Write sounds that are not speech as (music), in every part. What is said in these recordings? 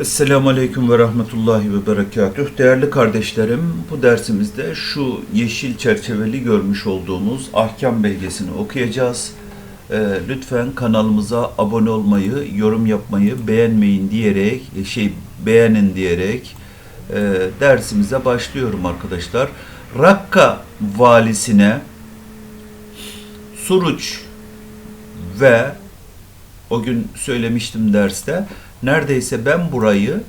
Esselamu Aleyküm ve Rahmetullahi ve Berekatüh. Değerli kardeşlerim, bu dersimizde şu yeşil çerçeveli görmüş olduğumuz ahkam belgesini okuyacağız. Ee, lütfen kanalımıza abone olmayı, yorum yapmayı, beğenmeyin diyerek, e, şey beğenin diyerek e, dersimize başlıyorum arkadaşlar. Rakka valisine Suruç ve o gün söylemiştim derste. Neredeyse ben burayı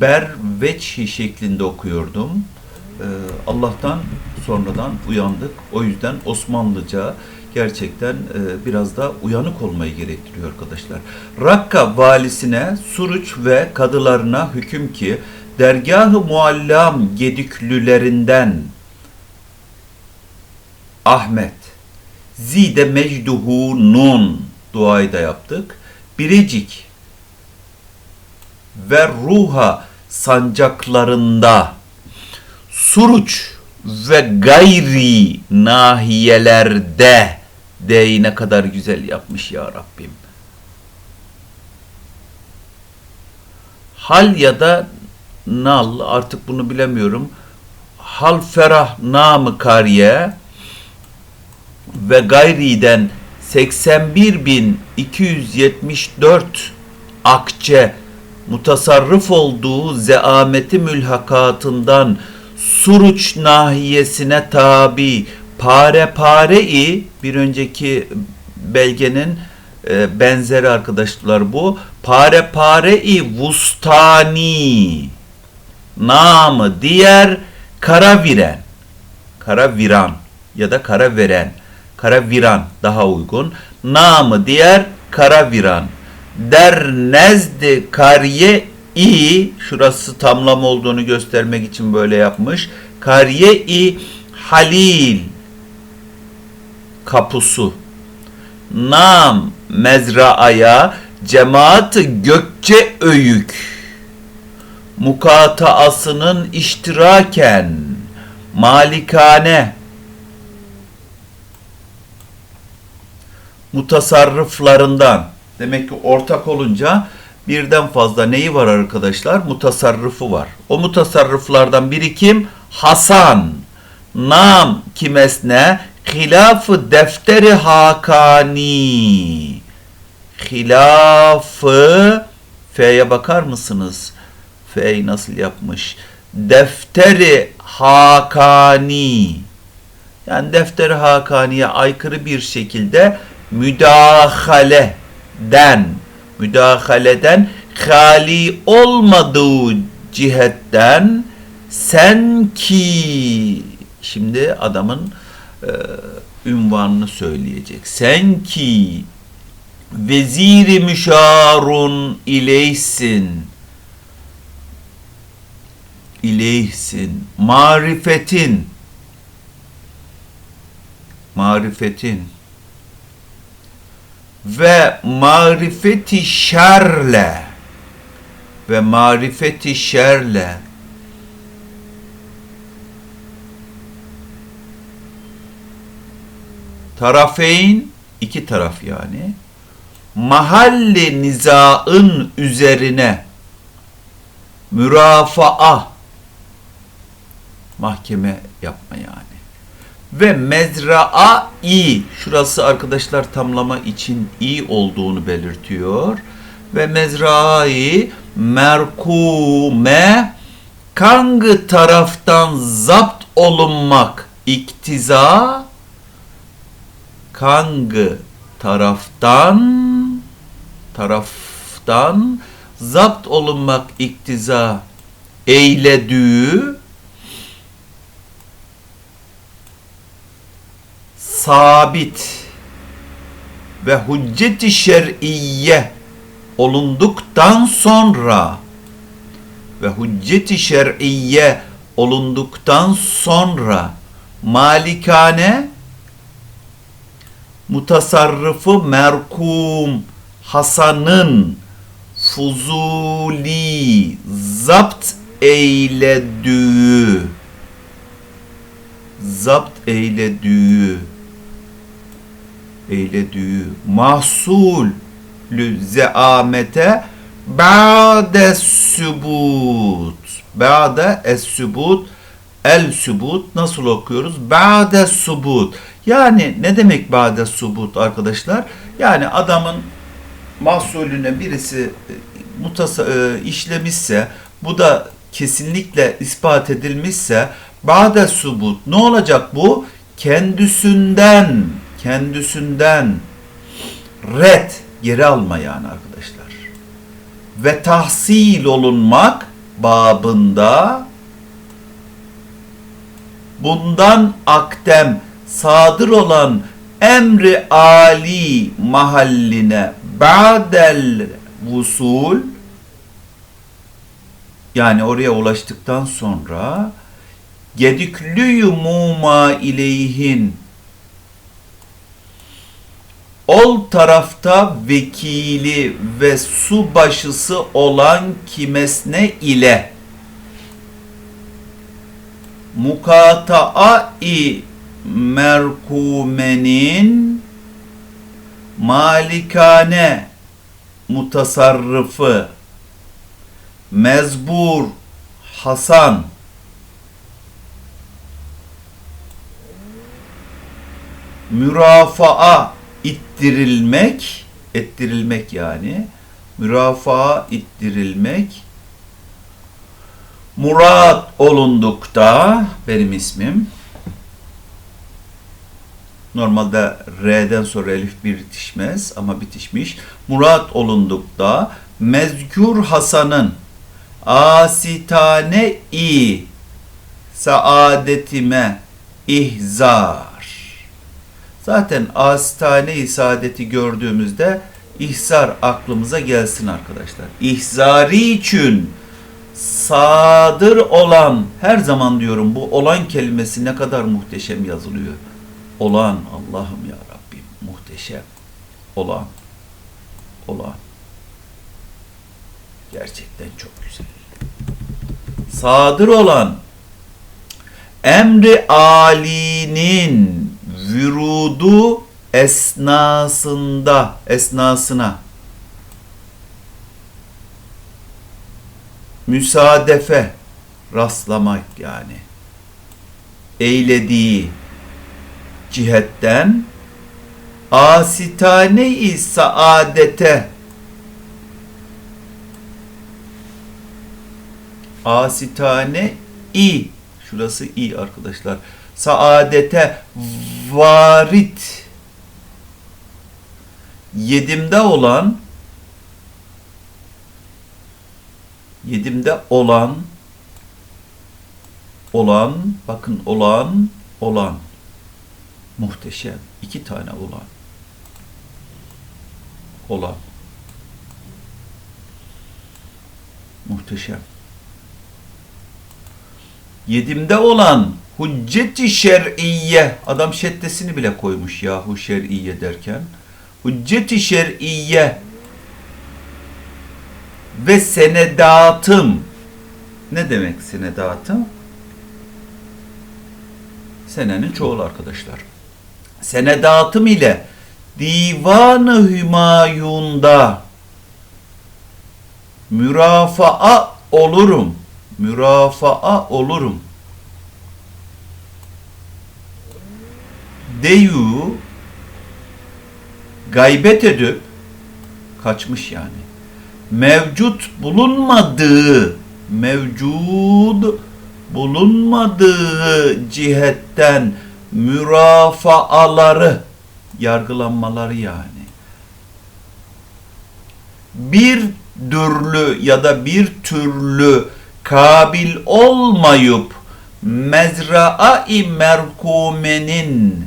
berveçhi şeklinde okuyordum. Ee, Allah'tan sonradan uyandık. O yüzden Osmanlıca gerçekten e, biraz da uyanık olmayı gerektiriyor arkadaşlar. Rakka valisine, Suruç ve kadılarına hüküm ki dergahı muallam gediklülerinden Ahmet Zide mecduhu nun duayı da yaptık. Biricik ve ruha sancaklarında Suruç ve gayri nahiyelerde D'yi ne kadar güzel yapmış ya Rabbim. Hal ya da nal artık bunu bilemiyorum. Hal ferah namı kariye ve gayriden 81.274 akçe mutasarrıf olduğu zeameti mülhakatından Suruç nahiyesine tabi pare pare-i bir önceki belgenin e, benzeri arkadaşlar bu pare pare-i vustani namı diğer karaviren karaviran ya da karaveren karaviran daha uygun namı diğer karaviran der nezdi kariye i şurası tamlam olduğunu göstermek için böyle yapmış. Kariye i halil kapusu. Nam mezraaya cemaat gökçe öyük. Mukataasının iştiraken malikane. Mutasarrıflarından demek ki ortak olunca birden fazla neyi var arkadaşlar? Mutasarrıfı var. O mutasarrıflardan biri kim? Hasan. Nam kimesne? Hilafı defteri hakani. Hilafı F'ye bakar mısınız? F'yi nasıl yapmış? Defteri hakani. Yani defteri hakaniye aykırı bir şekilde müdahaleden müdahaleden hali olmadığı cihetten sen ki şimdi adamın e, ünvanını söyleyecek. Sen ki veziri müşarun ileysin. İleysin. Marifetin. Marifetin ve marifeti şerle. Ve marifeti şerle. Tarafeyn iki taraf yani. Mahalli nizaın üzerine mürafaa mahkeme yapma yani ve mezraa i. Şurası arkadaşlar tamlama için i olduğunu belirtiyor. Ve mezrai merkume kangı taraftan zapt olunmak iktiza kangı taraftan taraftan zapt olunmak iktiza eyledüğü sabit ve hücceti şer'iyye olunduktan sonra ve hücceti şer'iyye olunduktan sonra malikane mutasarrıfı merkum Hasan'ın fuzuli zapt eyledüğü zapt eyledüğü eylediği mahsulü zeamete ba'de es-sübut. Ba'de es-sübut. El-sübut nasıl okuyoruz? Ba'de subut. Yani ne demek ba'de subut arkadaşlar? Yani adamın mahsulüne birisi e, mutasa, e, işlemişse bu da kesinlikle ispat edilmişse ba'de subut ne olacak bu? Kendisinden kendisinden red geri alma yani arkadaşlar. Ve tahsil olunmak babında bundan akdem sadır olan emri ali mahalline ba'del vusul yani oraya ulaştıktan sonra gediklüyü muma ileyhin ol tarafta vekili ve su başısı olan kimesne ile. Mukata'a-i merkumenin malikane mutasarrıfı. Mezbur Hasan. Mürafaa ittirilmek ettirilmek yani mürafaa ittirilmek Murat olundukta benim ismim normalde R'den sonra elif bitişmez ama bitişmiş. Murat olundukta mezkur Hasan'ın asitane i saadetime ihzar. Zaten asitane-i saadeti gördüğümüzde ihzar aklımıza gelsin arkadaşlar. İhzari için sadır olan her zaman diyorum bu olan kelimesi ne kadar muhteşem yazılıyor. Olan Allah'ım ya Rabbim muhteşem. Olan. Olan. Gerçekten çok güzel. Sadır olan emri alinin vürudu esnasında esnasına. Müsaadefe rastlamak yani. Eylediği cihetten asitane-i saadete. Asitane i şurası i arkadaşlar saadete varit. Yedimde olan yedimde olan olan bakın olan olan. Muhteşem. İki tane olan. Olan. Muhteşem. Yedimde olan hücceti şer'iyye adam şeddesini bile koymuş yahu şer'iyye derken hücceti şer'iyye ve senedatım ne demek senedatım? Senenin çoğulu arkadaşlar. Senedatım ile Divan-ı Hümayun'da mürafaa olurum. Mürafaa olurum. Deyu gaybet edip kaçmış yani. Mevcut bulunmadığı mevcud bulunmadığı cihetten mürafaaları yargılanmaları yani. Bir türlü ya da bir türlü kabil olmayıp mezraa-i merkumenin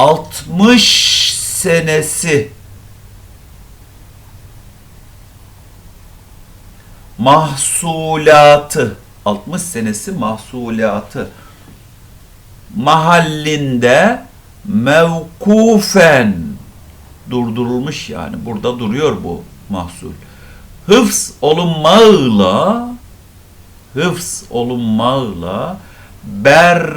60 senesi. Mahsulatı. 60 senesi mahsulatı. Mahallinde mevkufen. Durdurulmuş yani. Burada duruyor bu mahsul. Hıfz olunmağıyla hıfz olunmağıyla ber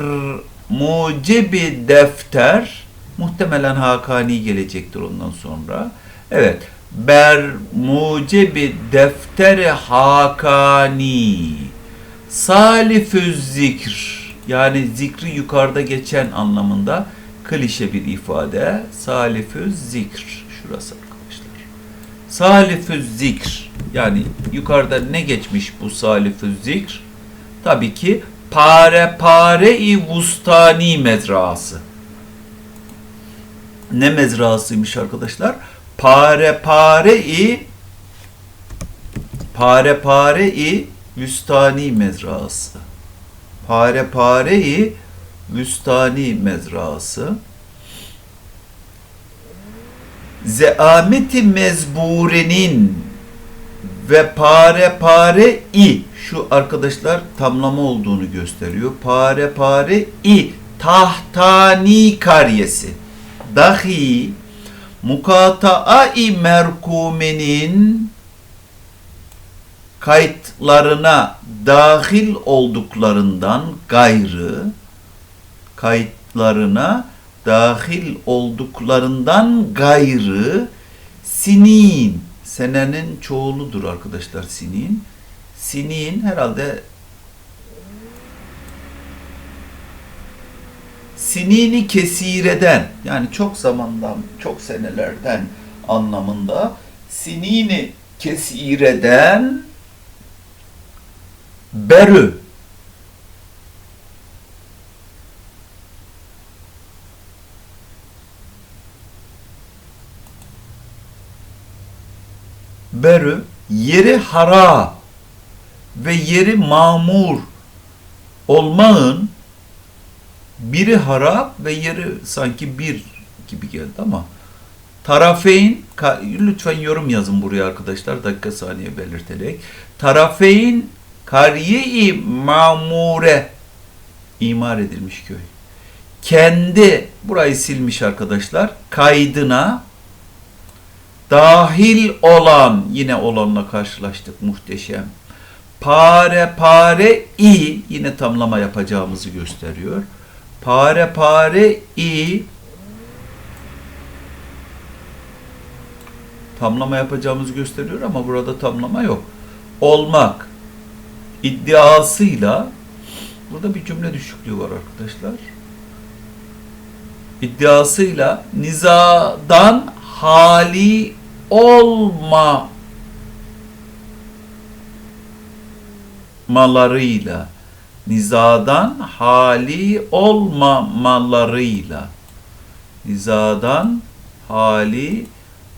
mucibi defter muhtemelen Hakani gelecektir ondan sonra. Evet. ber mucebi defteri hakani salifüz zikr yani zikri yukarıda geçen anlamında klişe bir ifade salifüz zikr şurası arkadaşlar salifüz zikr yani yukarıda ne geçmiş bu salifüz zikr tabii ki pare pare-i vustani mezrası ne mezrasıymış arkadaşlar? Pare pare-i pare pare-i Vüstani mezrası. Pare pare-i Vüstani mezrası. Zeameti mezburenin ve pare pare i şu arkadaşlar tamlama olduğunu gösteriyor. Pare pare i tahtani karyesi dahi mukata'a-i merkumenin kayıtlarına dahil olduklarından gayrı kayıtlarına dahil olduklarından gayrı sinin senenin çoğuludur arkadaşlar sinin. Sinin herhalde sinini kesireden yani çok zamandan, çok senelerden anlamında sinini kesireden berü berü yeri hara ve yeri mamur olmağın biri harap ve yeri sanki bir gibi geldi ama tarafeyn lütfen yorum yazın buraya arkadaşlar dakika saniye belirterek. Tarafeyn kariye-i mamure imar edilmiş köy. Kendi burayı silmiş arkadaşlar kaydına dahil olan yine olanla karşılaştık muhteşem. Pare pare i yine tamlama yapacağımızı gösteriyor pare pare i tamlama yapacağımızı gösteriyor ama burada tamlama yok. Olmak iddiasıyla burada bir cümle düşüklüğü var arkadaşlar. İddiasıyla nizadan hali olma malarıyla nizadan hali olmamalarıyla. Nizadan hali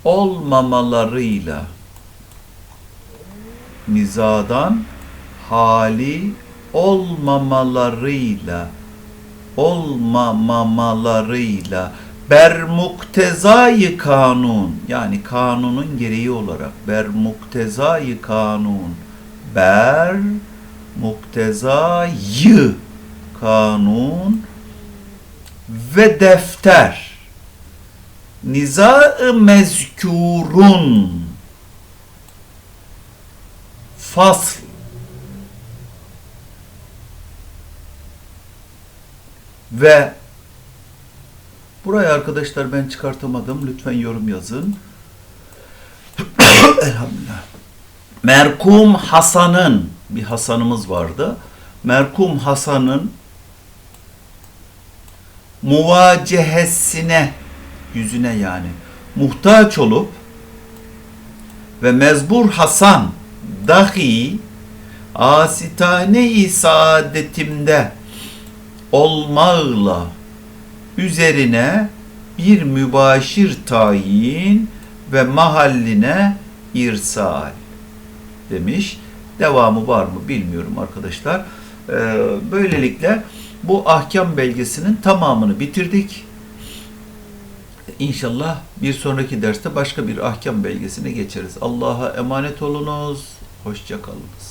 olmamalarıyla. Nizadan hali olmamalarıyla. Olmamamalarıyla. Ber muktezayı kanun. Yani kanunun gereği olarak. Ber muktezayı kanun. Ber muktezayı kanun ve defter niza-ı mezkurun fasl ve buraya arkadaşlar ben çıkartamadım. Lütfen yorum yazın. (coughs) Elhamdülillah. Merkum Hasan'ın bir Hasan'ımız vardı. Merkum Hasan'ın muvacehesine yüzüne yani muhtaç olup ve mezbur Hasan dahi asitane-i saadetimde olmağla üzerine bir mübaşir tayin ve mahalline irsal demiş. Devamı var mı bilmiyorum arkadaşlar. Ee, böylelikle bu ahkam belgesinin tamamını bitirdik. İnşallah bir sonraki derste başka bir ahkam belgesine geçeriz. Allah'a emanet olunuz. Hoşça kalınız.